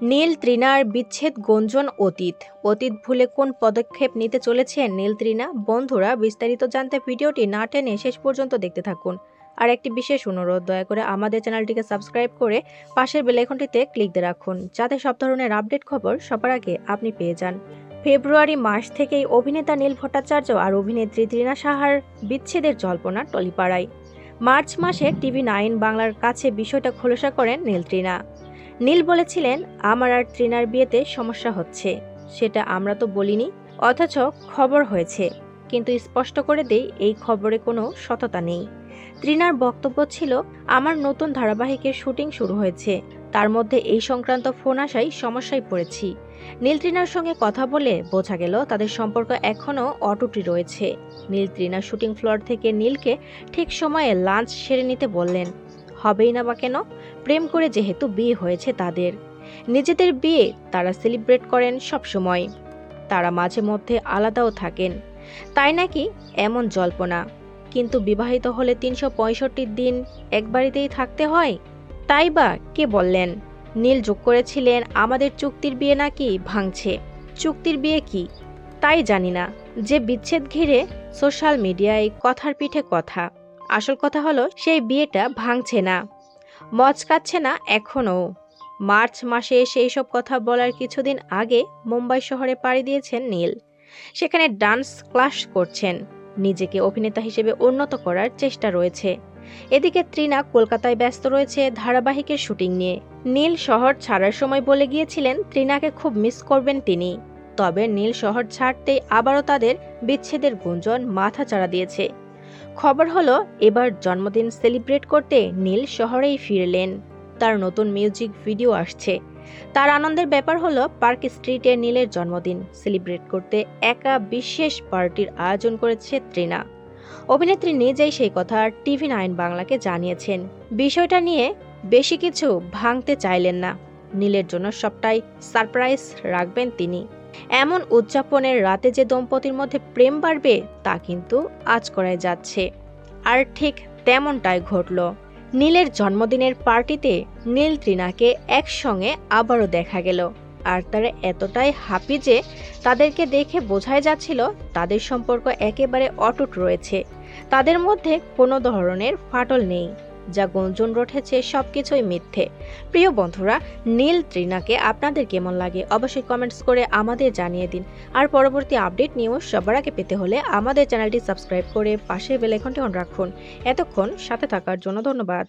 নীল তৃণার বিচ্ছেদ গঞ্জন অতীত। অতীত ভুলে কোন পদক্ষেপ নিতে চলেছেন নীল তৃণা বন্ধুরা, বিস্তারিত জানতে ভিডিওটি না টেনে শেষ পর্যন্ত দেখতে থাকুন। আর একটি বিশেষ অনুরোধ, দয়া করে আমাদের চ্যানেলটিকে সাবস্ক্রাইব করে পাশের বেলাইকনটিতে ক্লিক দিয়ে রাখুন, যাতে সব ধরনের আপডেট খবর সবার আগে আপনি পেয়ে যান। ফেব্রুয়ারি মাস থেকেই অভিনেতা নীল ভট্টাচার্য আর অভিনেত্রী তৃণা সাহার বিচ্ছেদের জল্পনা টলিপাড়ায়। মার্চ মাসে টিভি নাইন বাংলার কাছে বিষয়টা খোলসা করেন নীল তৃণা নীল বলেছিলেন, আমার আর তৃণার বিয়েতে সমস্যা হচ্ছে। সেটা আমরা তো বলিনি। অথচ খবর হয়েছে। কিন্তু স্পষ্ট করে দেই, এই খবরে কোনো সততা নেই। তৃণার বক্তব্য ছিল, আমার নতুন ধারাবাহিকের শুটিং শুরু হয়েছে। তার মধ্যে এই সংক্রান্ত ফোন আসায় সমস্যায় পড়েছি। নীল তৃণার সঙ্গে কথা বলে বোঝা গেল, তাদের সম্পর্ক এখনও অটুটি রয়েছে। নীল তৃণা শুটিং ফ্লোর থেকে নীলকে ঠিক সময়ে লাঞ্চ সেরে নিতে বললেন। হবেই না বা কেন? প্রেম করে যেহেতু বিয়ে হয়েছে তাদের। নিজেদের বিয়ে তারা সেলিব্রেট করেন সব সময় তারা মাঝে মধ্যে আলাদাও থাকেন। তাই নাকি এমন জল্পনা? কিন্তু বিবাহিত হলে তিনশো পঁয়ষট্টি দিন এক বাড়িতেই থাকতে হয়? তাই বা কে বললেন? নীল যোগ করেছিলেন, আমাদের চুক্তির বিয়ে নাকি ভাঙছে। চুক্তির বিয়ে কি? তাই জানি না। যে বিচ্ছেদ ঘিরে সোশ্যাল মিডিয়ায় কথার পিঠে কথা। আসল কথা হলো, সেই বিয়েটা ভাঙছে না। মচকাচ্ছে না এখনও। মার্চ মাসে সেই সব কথা বলার কিছুদিন আগে মুম্বাই শহরে পাড়ি দিয়েছেন নীল। সেখানে ডান্স ক্লাস করছেন। নিজেকে অভিনেতা হিসেবে উন্নত করার চেষ্টা রয়েছে। এদিকে ত্রিনা কলকাতায় ব্যস্ত রয়েছে ধারাবাহিকের শুটিং নিয়ে। নীল শহর ছাড়ার সময় বলে গিয়েছিলেন ত্রিনাকে খুব মিস করবেন তিনি। তবে নীল শহর ছাড়তেই আবারও তাদের বিচ্ছেদের গুঞ্জন মাথা চাড়া দিয়েছে। খবর হলো, এবার জন্মদিন সেলিব্রেট করতে নীল শহরেই ফিরলেন। তার নতুন মিউজিক ভিডিও আসছে। তার আনন্দের ব্যাপার হলো, পার্ক স্ট্রিটে নীলের জন্মদিন সেলিব্রেট করতে একা বিশেষ পার্টির আয়োজন করেছে তৃণা অভিনেত্রী নিজেই সেই কথা টিভি নাইন বাংলাকে জানিয়েছেন। বিষয়টা নিয়ে বেশি কিছু ভাঙতে চাইলেন না। নীলের জন্য সবটাই সারপ্রাইজ রাখবেন তিনি। এমন উদযাপনের রাতে যে দম্পতির মধ্যে প্রেম বাড়বে, তা কিন্তু আজ করায় যাচ্ছে। আর ঠিক তেমনটাই ঘটল। নীলের জন্মদিনের পার্টিতে নীল তৃণাকে একসঙ্গে আবারও দেখা গেল। আর তারা এতটাই হাপি যে তাদেরকে দেখে বোঝাই যাচ্ছিল তাদের সম্পর্ক একেবারে অটুট রয়েছে। তাদের মধ্যে কোনো ধরনের ফাটল নেই। যা গুঞ্জন সব কিছুই মিথ্যে। প্রিয় বন্ধুরা, নীল ত্রিনাকে আপনাদের কেমন লাগে অবশ্যই কমেন্টস করে আমাদের জানিয়ে দিন। আর পরবর্তী আপডেট নিয়েও সবার আগে পেতে হলে আমাদের চ্যানেলটি সাবস্ক্রাইব করে পাশে বেলাইকনটি অন রাখুন। এতক্ষণ সাথে থাকার জন্য ধন্যবাদ।